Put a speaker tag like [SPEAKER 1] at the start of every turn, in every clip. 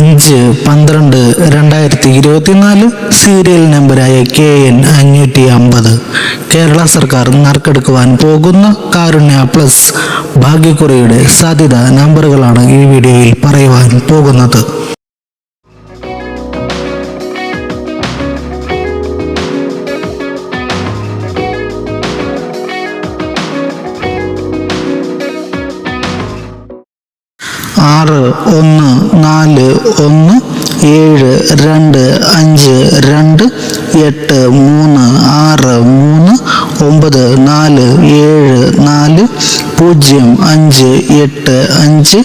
[SPEAKER 1] അഞ്ച് പന്ത്രണ്ട് രണ്ടായിരത്തി ഇരുപത്തിനാല് സീരിയൽ നമ്പറായ കെ എൻ അഞ്ഞൂറ്റി അമ്പത്. കേരള സർക്കാർ നറുക്കെടുക്കുവാൻ പോകുന്ന കാരുണ്യ പ്ലസ് ഭാഗ്യക്കുറിയുടെ സാധ്യത നമ്പറുകളാണ് ഈ വീഡിയോയിൽ പറയുവാൻ പോകുന്നത്. ആറ് ഒന്ന് നാല് ഒന്ന് ഏഴ് രണ്ട് അഞ്ച് രണ്ട് എട്ട് മൂന്ന് ആറ് മൂന്ന് ഒമ്പത് നാല് ഏഴ് നാല് പൂജ്യം അഞ്ച് എട്ട് അഞ്ച്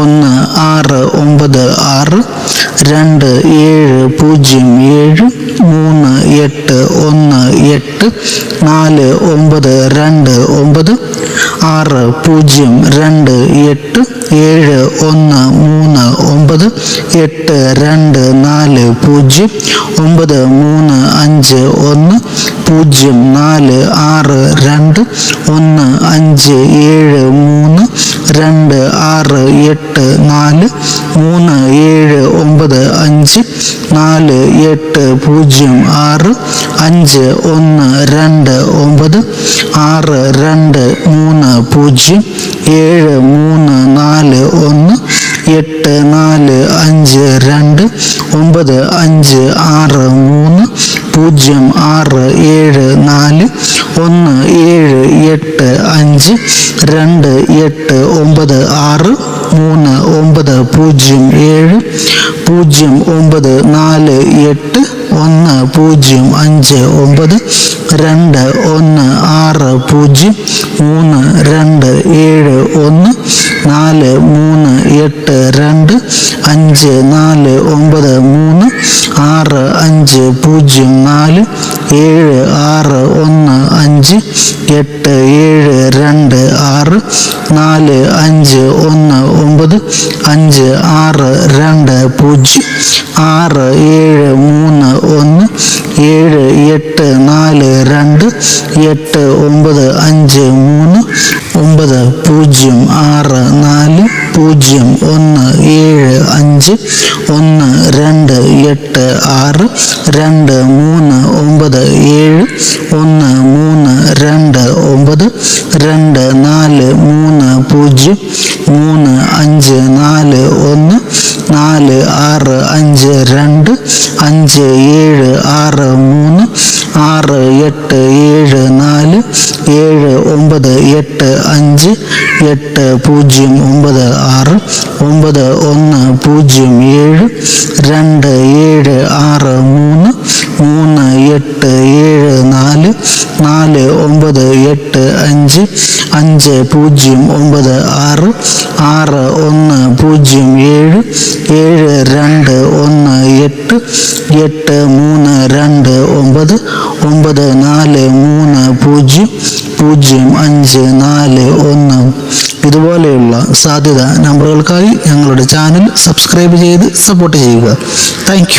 [SPEAKER 1] ഒന്ന് ആറ് ഒമ്പത് ആറ് രണ്ട് ഏഴ് പൂജ്യം ഏഴ് മൂന്ന് എട്ട് ഒന്ന് എട്ട് നാല് ഒമ്പത് രണ്ട് ഒമ്പത് ആറ് പൂജ്യം രണ്ട് എട്ട് ഏഴ് ഒന്ന് മൂന്ന് ഒമ്പത് എട്ട് രണ്ട് നാല് പൂജ്യം ഒമ്പത് മൂന്ന് അഞ്ച് ഒന്ന് പൂജ്യം നാല് ആറ് രണ്ട് ഒന്ന് അഞ്ച് ഏഴ് മൂന്ന് രണ്ട് ആറ് എട്ട് നാല് മൂന്ന് ഏഴ് ഒമ്പത് അഞ്ച് നാല് എട്ട് പൂജ്യം ആറ് അഞ്ച് ഒന്ന് രണ്ട് ഒമ്പത് ആറ് രണ്ട് മൂന്ന് പൂജ്യം ഏഴ് മൂന്ന് നാല് ഒന്ന് എട്ട് നാല് അഞ്ച് രണ്ട് ഒമ്പത് അഞ്ച് ആറ് മൂന്ന് പൂജ്യം ആറ് ഏഴ് നാല് ഒന്ന് ഏഴ് എട്ട് അഞ്ച് രണ്ട് എട്ട് ഒമ്പത് ആറ് മൂന്ന് ഒമ്പത് പൂജ്യം ഏഴ് പൂജ്യം ഒമ്പത് നാല് എട്ട് ഒന്ന് പൂജ്യം അഞ്ച് ഒമ്പത് രണ്ട് ഒന്ന് ആറ് പൂജ്യം മൂന്ന് രണ്ട് ഏഴ് ഒന്ന് നാല് മൂന്ന് എട്ട് രണ്ട് അഞ്ച് നാല് ഒമ്പത് മൂന്ന് ആറ് അഞ്ച് പൂജ്യം നാല് ഏഴ് ആറ് ഒന്ന് അഞ്ച് എട്ട് ഏഴ് രണ്ട് ആറ് നാല് അഞ്ച് ഒന്ന് ഒമ്പത് അഞ്ച് ആറ് രണ്ട് പൂജ്യം ആറ് ഏഴ് മൂന്ന് ഒന്ന് ഏഴ് എട്ട് നാല് രണ്ട് എട്ട് ഒമ്പത് അഞ്ച് മൂന്ന് ഒമ്പത് പൂജ്യം ആറ് നാല് പൂജ്യം ഒന്ന് ഏഴ് അഞ്ച് ഒന്ന് രണ്ട് എട്ട് ആറ് രണ്ട് മൂന്ന് ഒമ്പത് ഏഴ് ഒന്ന് മൂന്ന് രണ്ട് ഒമ്പത് രണ്ട് നാല് മൂന്ന് പൂജ്യം മൂന്ന് അഞ്ച് നാല് ഒന്ന് നാല് ആറ് അഞ്ച് രണ്ട് അഞ്ച് ഏഴ് ആറ് മൂന്ന് ആറ് എട്ട് ഏഴ് നാല് ഏഴ് ഒമ്പത് എട്ട് അഞ്ച് എട്ട് പൂജ്യം ഒമ്പത് ആറ് ഒമ്പത് ഒന്ന് പൂജ്യം ഏഴ് രണ്ട് ഏഴ് ആറ് മൂന്ന് മൂന്ന് എട്ട് ഏഴ് നാല് നാല് ഒമ്പത് എട്ട് അഞ്ച് അഞ്ച് പൂജ്യം ഒമ്പത് ആറ് ആറ് ഒന്ന് പൂജ്യം ഏഴ് ഏഴ് രണ്ട് ഒന്ന് എട്ട് എട്ട് മൂന്ന് രണ്ട് ഒമ്പത് ഒമ്പത് നാല് മൂന്ന് പൂജ്യം പൂജ്യം അഞ്ച് നാല് ഒന്ന്. ഇതുപോലെയുള്ള സാധ്യത നമ്പറുകൾക്കായി ഞങ്ങളുടെ ചാനൽ സബ്സ്ക്രൈബ് ചെയ്ത് സപ്പോർട്ട് ചെയ്യുക. താങ്ക്